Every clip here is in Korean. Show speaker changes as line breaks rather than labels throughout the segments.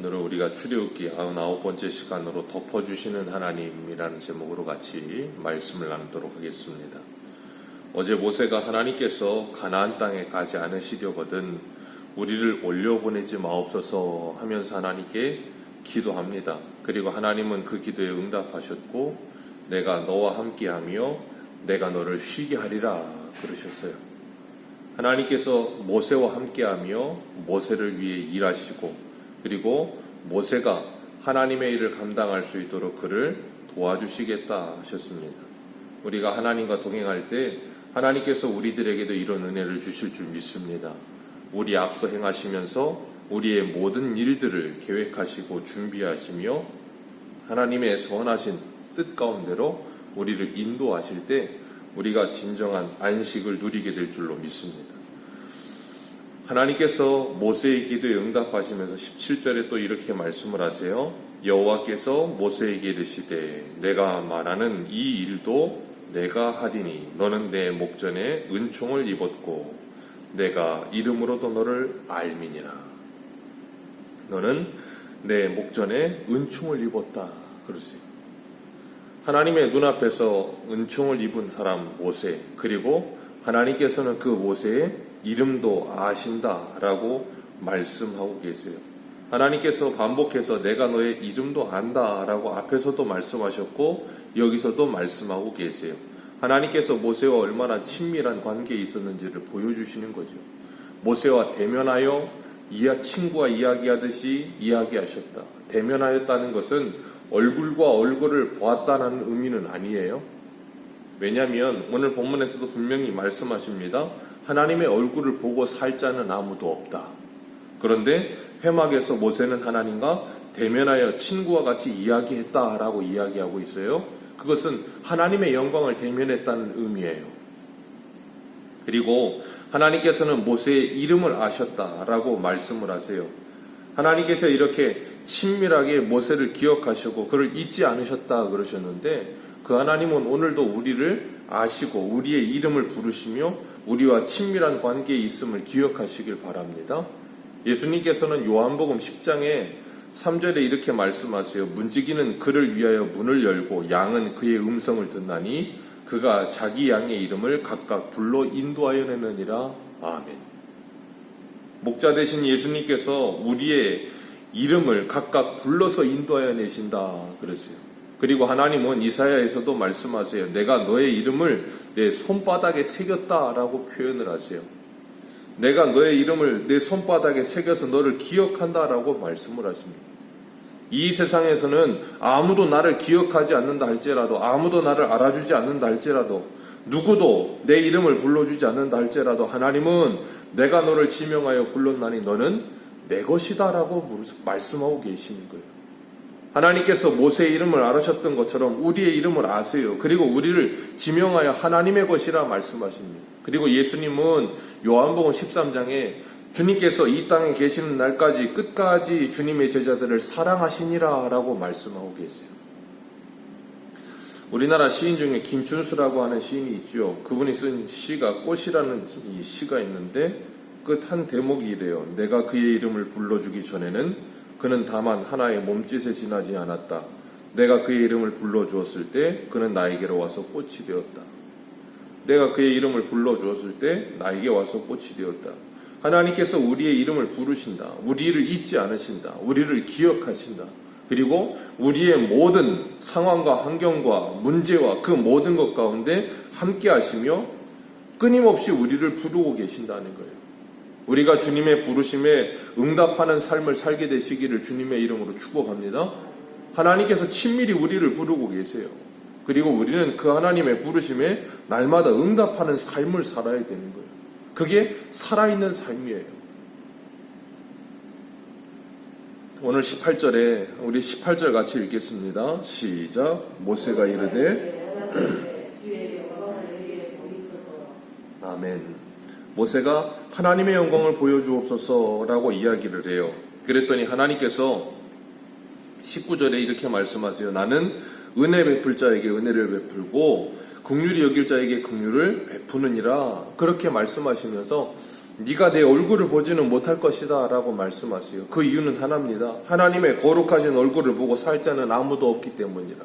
오늘은 우리가 출애굽기 99번째 시간으로 덮어주시는 하나님이라는 제목으로 같이 말씀을 나누도록 하겠습니다. 어제 모세가 하나님께서 가나안 땅에 가지 않으시려거든 우리를 올려보내지 마옵소서 하면서 하나님께 기도합니다. 그리고 하나님은 그 기도에 응답하셨고 내가 너와 함께하며 내가 너를 쉬게 하리라 그러셨어요. 하나님께서 모세와 함께하며 모세를 위해 일하시고 그리고 모세가 하나님의 일을 감당할 수 있도록 그를 도와주시겠다 하셨습니다. 우리가 하나님과 동행할 때 하나님께서 우리들에게도 이런 은혜를 주실 줄 믿습니다. 우리 앞서 행하시면서 우리의 모든 일들을 계획하시고 준비하시며 하나님의 선하신 뜻 가운데로 우리를 인도하실 때 우리가 진정한 안식을 누리게 될 줄로 믿습니다. 하나님께서 모세의 기도에 응답하시면서 17절에 또 이렇게 말씀을 하세요. 여호와께서 모세에게 이르시되 내가 말하는 이 일도 내가 하리니 너는 내 목전에 은총을 입었고 내가 이름으로도 너를 알미니라. 너는 내 목전에 은총을 입었다. 그러세요. 하나님의 눈앞에서 은총을 입은 사람 모세 그리고 하나님께서는 그 모세의 이름도 아신다라고 말씀하고 계세요. 하나님께서 반복해서 내가 너의 이름도 안다라고 앞에서도 말씀하셨고 여기서도 말씀하고 계세요. 하나님께서 모세와 얼마나 친밀한 관계에 있었는지를 보여주시는 거죠. 모세와 대면하여 이야 친구와 이야기하듯이 이야기하셨다. 대면하였다는 것은 얼굴과 얼굴을 보았다는 의미는 아니에요. 왜냐하면 오늘 본문에서도 분명히 말씀하십니다. 하나님의 얼굴을 보고 살 자는 아무도 없다. 그런데 회막에서 모세는 하나님과 대면하여 친구와 같이 이야기했다라고 이야기하고 있어요. 그것은 하나님의 영광을 대면했다는 의미예요. 그리고 하나님께서는 모세의 이름을 아셨다라고 말씀을 하세요. 하나님께서 이렇게 친밀하게 모세를 기억하시고 그를 잊지 않으셨다 그러셨는데 그 하나님은 오늘도 우리를 아시고 우리의 이름을 부르시며 우리와 친밀한 관계에 있음을 기억하시길 바랍니다. 예수님께서는 요한복음 10장에 3절에 이렇게 말씀하세요. 문지기는 그를 위하여 문을 열고 양은 그의 음성을 듣나니 그가 자기 양의 이름을 각각 불러 인도하여 내느니라. 아멘. 목자 되신 예수님께서 우리의 이름을 각각 불러서 인도하여 내신다. 그러세요. 그리고 하나님은 이사야에서도 말씀하세요. 내가 너의 이름을 내 손바닥에 새겼다라고 표현을 하세요. 내가 너의 이름을 내 손바닥에 새겨서 너를 기억한다라고 말씀을 하십니다. 이 세상에서는 아무도 나를 기억하지 않는다 할지라도 아무도 나를 알아주지 않는다 할지라도 누구도 내 이름을 불러주지 않는다 할지라도 하나님은 내가 너를 지명하여 불렀나니 너는 내 것이다라고 말씀하고 계시는 거예요. 하나님께서 모세의 이름을 알으셨던 것처럼 우리의 이름을 아세요. 그리고 우리를 지명하여 하나님의 것이라 말씀하십니다. 그리고 예수님은 요한복음 13장에 주님께서 이 땅에 계시는 날까지 끝까지 주님의 제자들을 사랑하시니라 라고 말씀하고 계세요. 우리나라 시인 중에 김춘수라고 하는 시인이 있죠. 그분이 쓴 시가 꽃이라는 이 시가 있는데 끝 한 대목이 이래요. 내가 그의 이름을 불러주기 전에는 그는 다만 하나의 몸짓에 지나지 않았다. 내가 그의 이름을 불러주었을 때 그는 나에게로 와서 꽃이 되었다. 내가 그의 이름을 불러주었을 때 나에게 와서 꽃이 되었다. 하나님께서 우리의 이름을 부르신다. 우리를 잊지 않으신다. 우리를 기억하신다. 그리고 우리의 모든 상황과 환경과 문제와 그 모든 것 가운데 함께 하시며 끊임없이 우리를 부르고 계신다는 거예요. 우리가 주님의 부르심에 응답하는 삶을 살게 되시기를 주님의 이름으로 축복합니다. 하나님께서 친밀히 우리를 부르고 계세요. 그리고 우리는 그 하나님의 부르심에 날마다 응답하는 삶을 살아야 되는 거예요. 그게 살아있는 삶이에요. 오늘 18절에 우리 18절 같이 읽겠습니다. 시작. 모세가 이르되 아멘. 모세가 하나님의 영광을 보여주옵소서라고 이야기를 해요. 그랬더니 하나님께서 19절에 이렇게 말씀하세요. 나는 은혜 베풀 자에게 은혜를 베풀고 국률이 여길 자에게 국률을 베푸느니라 그렇게 말씀하시면서 네가 내 얼굴을 보지는 못할 것이다라고 말씀하세요. 그 이유는 하나입니다. 하나님의 거룩하신 얼굴을 보고 살 자는 아무도 없기 때문이라.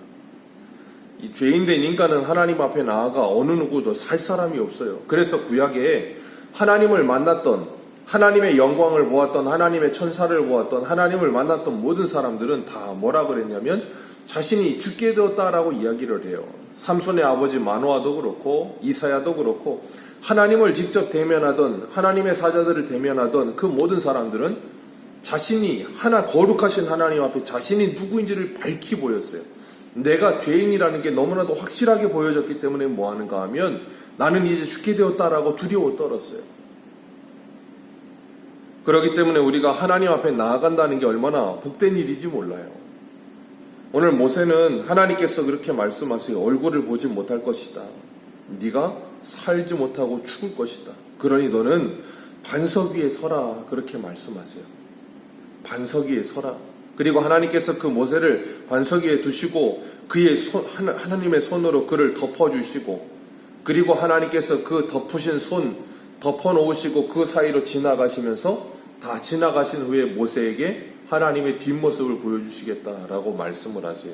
이 죄인된 인간은 하나님 앞에 나아가 어느 누구도 살 사람이 없어요. 그래서 구약에 하나님을 만났던 하나님의 영광을 보았던 하나님의 천사를 보았던 하나님을 만났던 모든 사람들은 다 뭐라 그랬냐면 자신이 죽게 되었다라고 이야기를 해요. 삼손의 아버지 마노아도 그렇고 이사야도 그렇고 하나님을 직접 대면하던 하나님의 사자들을 대면하던 그 모든 사람들은 자신이 하나 거룩하신 하나님 앞에 자신이 누구인지를 밝히 보였어요. 내가 죄인이라는 게 너무나도 확실하게 보여졌기 때문에 뭐 하는가 하면 나는 이제 죽게 되었다라고 두려워 떨었어요. 그렇기 때문에 우리가 하나님 앞에 나아간다는 게 얼마나 복된 일인지 몰라요. 오늘 모세는 하나님께서 그렇게 말씀하세요. 얼굴을 보지 못할 것이다. 네가 살지 못하고 죽을 것이다. 그러니 너는 반석 위에 서라. 그렇게 말씀하세요. 반석 위에 서라. 그리고 하나님께서 그 모세를 반석 위에 두시고 그의 손, 하나- 하나님의 손으로 그를 덮어 주시고 그리고 하나님께서 그 덮으신 손 덮어 놓으시고 그 사이로 지나가시면서 다 지나가신 후에 모세에게 하나님의 뒷모습을 보여주시겠다라고 말씀을 하세요.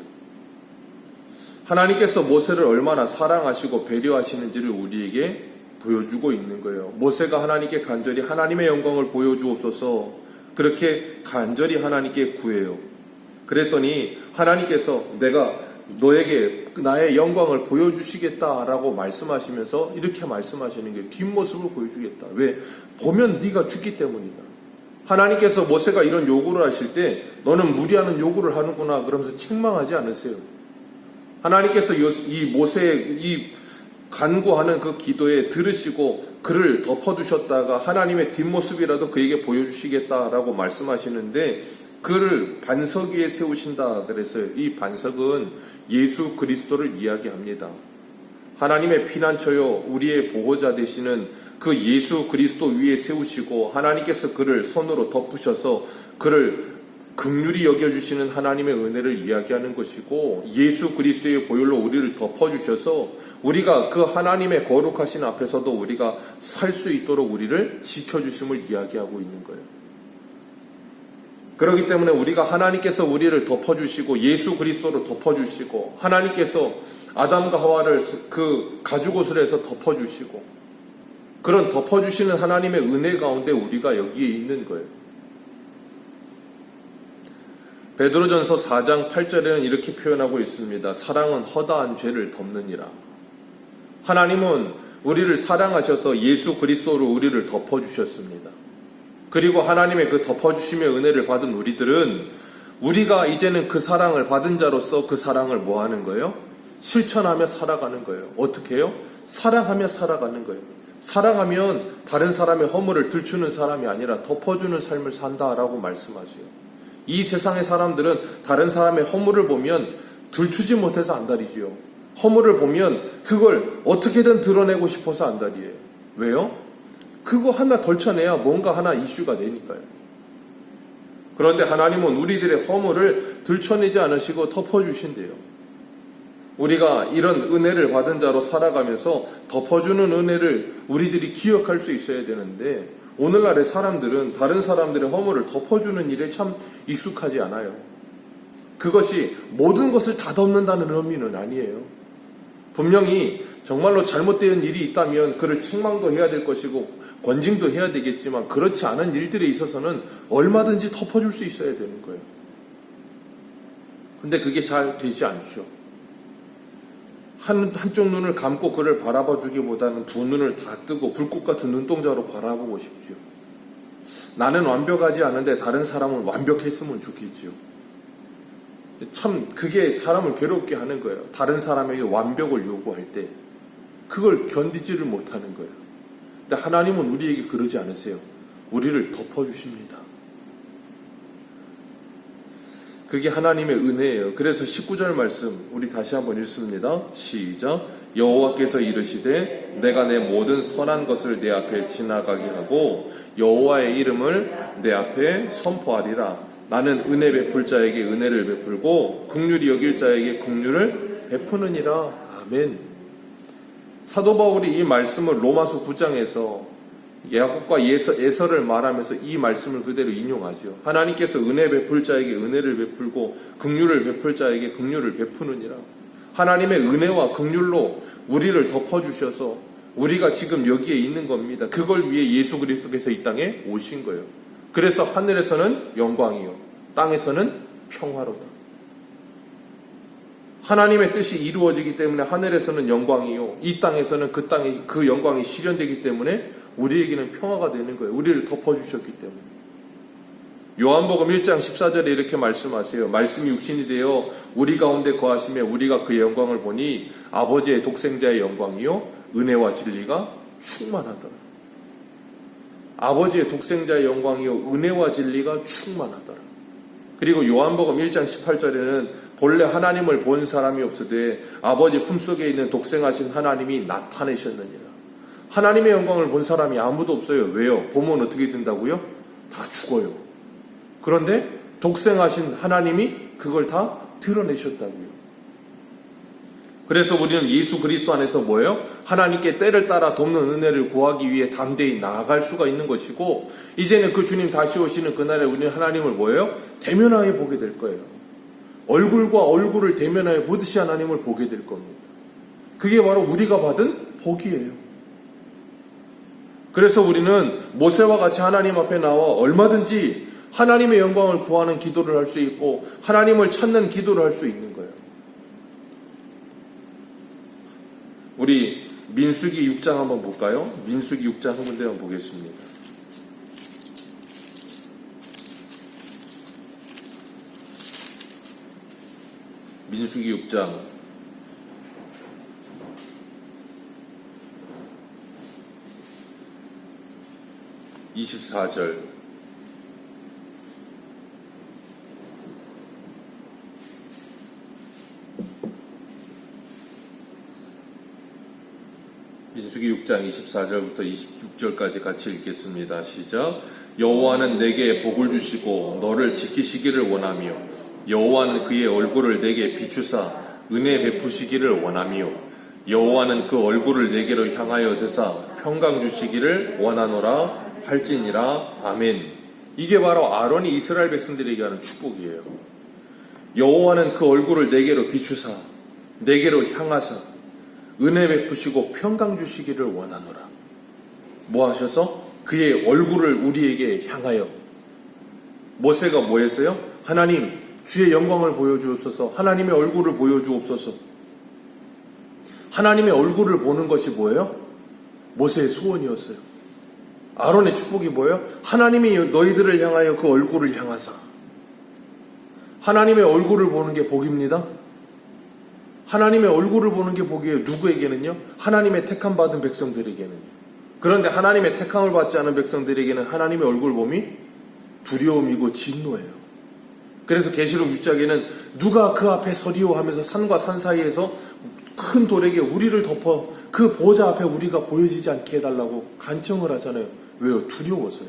하나님께서 모세를 얼마나 사랑하시고 배려하시는지를 우리에게 보여주고 있는 거예요. 모세가 하나님께 간절히 하나님의 영광을 보여주옵소서 그렇게 간절히 하나님께 구해요. 그랬더니 하나님께서 내가 너에게 나의 영광을 보여주시겠다라고 말씀하시면서 이렇게 말씀하시는 게 뒷모습을 보여주겠다. 왜? 보면 네가 죽기 때문이다. 하나님께서 모세가 이런 요구를 하실 때 너는 무리하는 요구를 하는구나 그러면서 책망하지 않으세요. 하나님께서 이 모세의 이 간구하는 그 기도에 들으시고 그를 덮어두셨다가 하나님의 뒷모습이라도 그에게 보여주시겠다라고 말씀하시는데 그를 반석 위에 세우신다 그래서요. 이 반석은 예수 그리스도를 이야기합니다. 하나님의 피난처요, 우리의 보호자 되시는 그 예수 그리스도 위에 세우시고 하나님께서 그를 손으로 덮으셔서 그를 극률이 여겨주시는 하나님의 은혜를 이야기하는 것이고 예수 그리스도의 보혈로 우리를 덮어주셔서 우리가 그 하나님의 거룩하신 앞에서도 우리가 살 수 있도록 우리를 지켜주심을 이야기하고 있는 거예요. 그렇기 때문에 우리가 하나님께서 우리를 덮어주시고 예수 그리스도로 덮어주시고 하나님께서 아담과 하와를 그 가죽옷을 해서 덮어주시고 그런 덮어주시는 하나님의 은혜 가운데 우리가 여기에 있는 거예요. 베드로전서 4장 8절에는 이렇게 표현하고 있습니다. 사랑은 허다한 죄를 덮느니라. 하나님은 우리를 사랑하셔서 예수 그리스도로 우리를 덮어주셨습니다. 그리고 하나님의 그 덮어주심의 은혜를 받은 우리들은 우리가 이제는 그 사랑을 받은 자로서 그 사랑을 뭐 하는 거예요? 실천하며 살아가는 거예요. 어떻게 해요? 사랑하며 살아가는 거예요. 사랑하면 다른 사람의 허물을 들추는 사람이 아니라 덮어주는 삶을 산다라고 말씀하세요. 이 세상의 사람들은 다른 사람의 허물을 보면 들추지 못해서 안달이지요. 허물을 보면 그걸 어떻게든 드러내고 싶어서 안달이에요. 왜요? 그거 하나 덜쳐내야 뭔가 하나 이슈가 되니까요. 그런데 하나님은 우리들의 허물을 들춰내지 않으시고 덮어주신대요. 우리가 이런 은혜를 받은 자로 살아가면서 덮어주는 은혜를 우리들이 기억할 수 있어야 되는데 오늘날의 사람들은 다른 사람들의 허물을 덮어주는 일에 참 익숙하지 않아요. 그것이 모든 것을 다 덮는다는 의미는 아니에요. 분명히 정말로 잘못된 일이 있다면 그를 책망도 해야 될 것이고 권징도 해야 되겠지만 그렇지 않은 일들에 있어서는 얼마든지 덮어줄 수 있어야 되는 거예요. 근데 그게 잘 되지 않죠. 한, 한쪽 눈을 감고 그를 바라봐 주기보다는 두 눈을 다 뜨고 불꽃 같은 눈동자로 바라보고 싶죠. 나는 완벽하지 않은데 다른 사람은 완벽했으면 좋겠지요. 참 그게 사람을 괴롭게 하는 거예요. 다른 사람에게 완벽을 요구할 때 그걸 견디지를 못하는 거예요. 근데 하나님은 우리에게 그러지 않으세요. 우리를 덮어주십니다. 그게 하나님의 은혜예요. 그래서 19절 말씀 우리 다시 한번 읽습니다. 시작. 여호와께서 이르시되 내가 내 모든 선한 것을 내 앞에 지나가게 하고 여호와의 이름을 내 앞에 선포하리라. 나는 은혜 베풀 자에게 은혜를 베풀고 긍휼히 여길 자에게 긍휼을 베푸느니라. 아멘. 사도 바울이 이 말씀을 로마서 9장에서 야곱과 예서, 에서를 말하면서 이 말씀을 그대로 인용하죠. 하나님께서 은혜 베풀 자에게 은혜를 베풀고 긍휼을 베풀 자에게 긍휼을 베푸느니라. 하나님의 은혜와 긍휼로 우리를 덮어 주셔서 우리가 지금 여기에 있는 겁니다. 그걸 위해 예수 그리스도께서 이 땅에 오신 거예요. 그래서 하늘에서는 영광이요. 땅에서는 평화로다. 하나님의 뜻이 이루어지기 때문에 하늘에서는 영광이요. 이 땅에서는 그 땅이 그 영광이 실현되기 때문에 우리에게는 평화가 되는 거예요. 우리를 덮어주셨기 때문에. 요한복음 1장 14절에 이렇게 말씀하세요. 말씀이 육신이 되어 우리 가운데 거하시며 우리가 그의 영광을 보니 아버지의 독생자의 영광이요. 은혜와 진리가 충만하더라. 아버지의 독생자의 영광이요. 은혜와 진리가 충만하더라. 그리고 요한복음 1장 18절에는 본래 하나님을 본 사람이 없으되 아버지 품속에 있는 독생하신 하나님이 나타내셨느니라. 하나님의 영광을 본 사람이 아무도 없어요. 왜요? 보면 어떻게 된다고요? 다 죽어요. 그런데 독생하신 하나님이 그걸 다 드러내셨다고요. 그래서 우리는 예수 그리스도 안에서 뭐예요? 하나님께 때를 따라 돕는 은혜를 구하기 위해 담대히 나아갈 수가 있는 것이고 이제는 그 주님 다시 오시는 그날에 우리는 하나님을 뭐예요? 대면하여 보게 될 거예요. 얼굴과 얼굴을 대면하여 보듯이 하나님을 보게 될 겁니다. 그게 바로 우리가 받은 복이에요. 그래서 우리는 모세와 같이 하나님 앞에 나와 얼마든지 하나님의 영광을 구하는 기도를 할 수 있고 하나님을 찾는 기도를 할 수 있는 거예요. 우리 민수기 6장 한번 볼까요? 민수기 6장 한 군데 한번 보겠습니다. 민수기 6장 24절 민수기 6장 24절부터 26절까지 같이 읽겠습니다. 시작. 여호와는 내게 복을 주시고 너를 지키시기를 원하며 여호와는 그의 얼굴을 내게 비추사 은혜 베푸시기를 원하며 여호와는 그 얼굴을 내게로 향하여 드사 평강 주시기를 원하노라 할지니라 아멘. 이게 바로 아론이 이스라엘 백성들에게 하는 축복이에요. 여호와는 그 얼굴을 내게로 비추사 내게로 향하사 은혜 베푸시고 평강 주시기를 원하노라. 뭐 하셔서 그의 얼굴을 우리에게 향하여 모세가 뭐 했어요? 하나님 주의 영광을 보여주옵소서. 하나님의 얼굴을 보여주옵소서. 하나님의 얼굴을 보는 것이 뭐예요? 모세의 소원이었어요. 아론의 축복이 뭐예요? 하나님이 너희들을 향하여 그 얼굴을 향하사. 하나님의 얼굴을 보는 게 복입니다. 하나님의 얼굴을 보는 게 복이에요. 누구에게는요? 하나님의 택함 받은 백성들에게는요. 그런데 하나님의 택함을 받지 않은 백성들에게는 하나님의 얼굴 봄이 두려움이고 진노예요. 그래서 계시록 6장에는 누가 그 앞에 서리오 하면서 산과 산 사이에서 큰 돌에게 우리를 덮어 그 보좌 앞에 우리가 보여지지 않게 해달라고 간청을 하잖아요. 왜요? 두려워서요.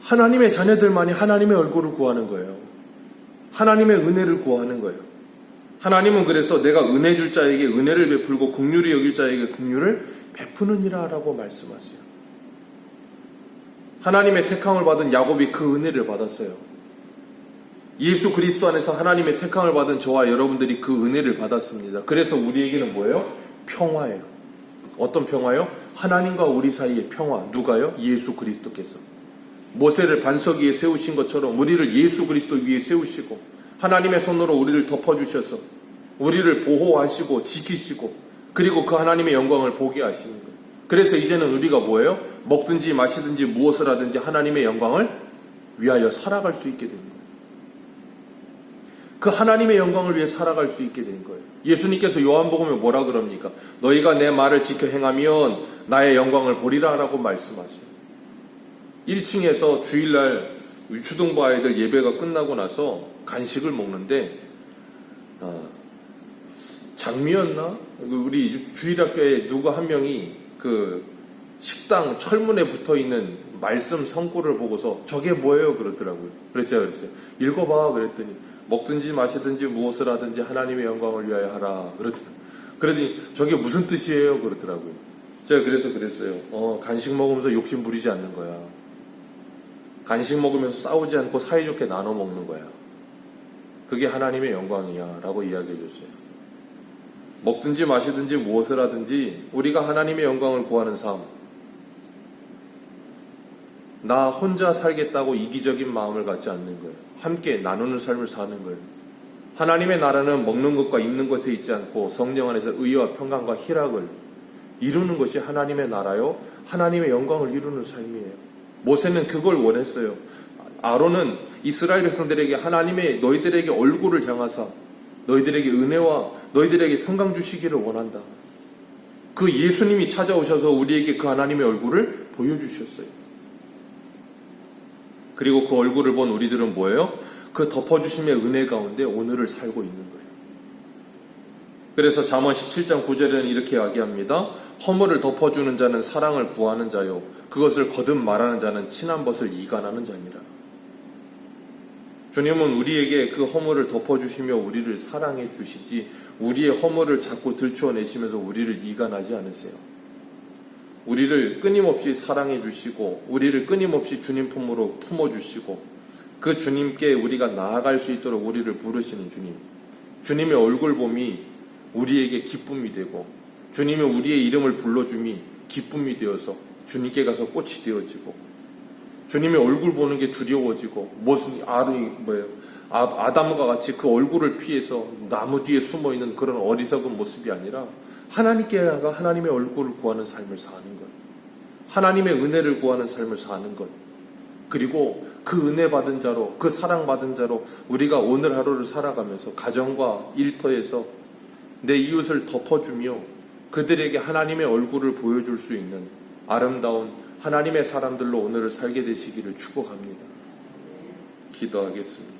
하나님의 자녀들만이 하나님의 얼굴을 구하는 거예요. 하나님의 은혜를 구하는 거예요. 하나님은 그래서 내가 은혜 줄 자에게 은혜를 베풀고 긍휼히 여길 자에게 긍휼을 베푸느니라라고 말씀하세요. 하나님의 택함을 받은 야곱이 그 은혜를 받았어요. 예수 그리스도 안에서 하나님의 택함을 받은 저와 여러분들이 그 은혜를 받았습니다. 그래서 우리에게는 뭐예요? 평화예요. 어떤 평화요? 하나님과 우리 사이의 평화. 누가요? 예수 그리스도께서. 모세를 반석 위에 세우신 것처럼 우리를 예수 그리스도 위에 세우시고 하나님의 손으로 우리를 덮어주셔서 우리를 보호하시고 지키시고 그리고 그 하나님의 영광을 보게 하시는 거예요. 그래서 이제는 우리가 뭐예요? 먹든지 마시든지 무엇을 하든지 하나님의 영광을 위하여 살아갈 수 있게 됩니다. 그 하나님의 영광을 위해 살아갈 수 있게 된 거예요. 예수님께서 요한복음에 뭐라 그럽니까? 너희가 내 말을 지켜 행하면 나의 영광을 보리라 라고 말씀하세요. 1층에서 주일날 추동부 아이들 예배가 끝나고 나서 간식을 먹는데 어, 장미였나? 우리 주일학교에 누가 한 명이 그 식당 철문에 붙어 있는 말씀 성구를 보고서 저게 뭐예요? 그러더라고요. 그랬죠, 그랬어요. 읽어봐. 그랬더니 먹든지 마시든지 무엇을 하든지 하나님의 영광을 위하여 하라. 그러더라고요. 그러더니 저게 무슨 뜻이에요? 그러더라고요. 제가 그래서 그랬어요. 어, 간식 먹으면서 욕심 부리지 않는 거야. 간식 먹으면서 싸우지 않고 사이좋게 나눠 먹는 거야. 그게 하나님의 영광이야. 라고 이야기해 줬어요. 먹든지 마시든지 무엇을 하든지 우리가 하나님의 영광을 구하는 삶. 나 혼자 살겠다고 이기적인 마음을 갖지 않는 거예요. 함께 나누는 삶을 사는 거예요. 하나님의 나라는 먹는 것과 입는 것에 있지 않고 성령 안에서 의와 평강과 희락을 이루는 것이 하나님의 나라요. 하나님의 영광을 이루는 삶이에요. 모세는 그걸 원했어요. 아론은 이스라엘 백성들에게 하나님의 너희들에게 얼굴을 향하사 너희들에게 은혜와 너희들에게 평강 주시기를 원한다. 그 예수님이 찾아오셔서 우리에게 그 하나님의 얼굴을 보여주셨어요. 그리고 그 얼굴을 본 우리들은 뭐예요? 그 덮어주심의 은혜 가운데 오늘을 살고 있는 거예요. 그래서 잠언 17장 9절에는 이렇게 이야기합니다. 허물을 덮어주는 자는 사랑을 구하는 자요. 그것을 거듭 말하는 자는 친한 것을 이간하는 자니라. 주님은 우리에게 그 허물을 덮어주시며 우리를 사랑해 주시지 우리의 허물을 자꾸 들추어 내시면서 우리를 이간하지 않으세요. 우리를 끊임없이 사랑해 주시고 우리를 끊임없이 주님 품으로 품어 주시고 그 주님께 우리가 나아갈 수 있도록 우리를 부르시는 주님. 주님의 얼굴 봄이 우리에게 기쁨이 되고 주님이 우리의 이름을 불러줌이 기쁨이 되어서 주님께 가서 꽃이 되어지고 주님의 얼굴 보는 게 두려워지고 무슨 아르 뭐예요 아, 아담과 같이 그 얼굴을 피해서 나무 뒤에 숨어 있는 그런 어리석은 모습이 아니라 하나님께 가 하나님의 얼굴을 구하는 삶을 사는 것, 하나님의 은혜를 구하는 삶을 사는 것, 그리고 그 은혜 받은 자로, 그 사랑 받은 자로 우리가 오늘 하루를 살아가면서 가정과 일터에서 내 이웃을 덮어주며 그들에게 하나님의 얼굴을 보여줄 수 있는 아름다운 하나님의 사람들로 오늘을 살게 되시기를 축복합니다. 기도하겠습니다.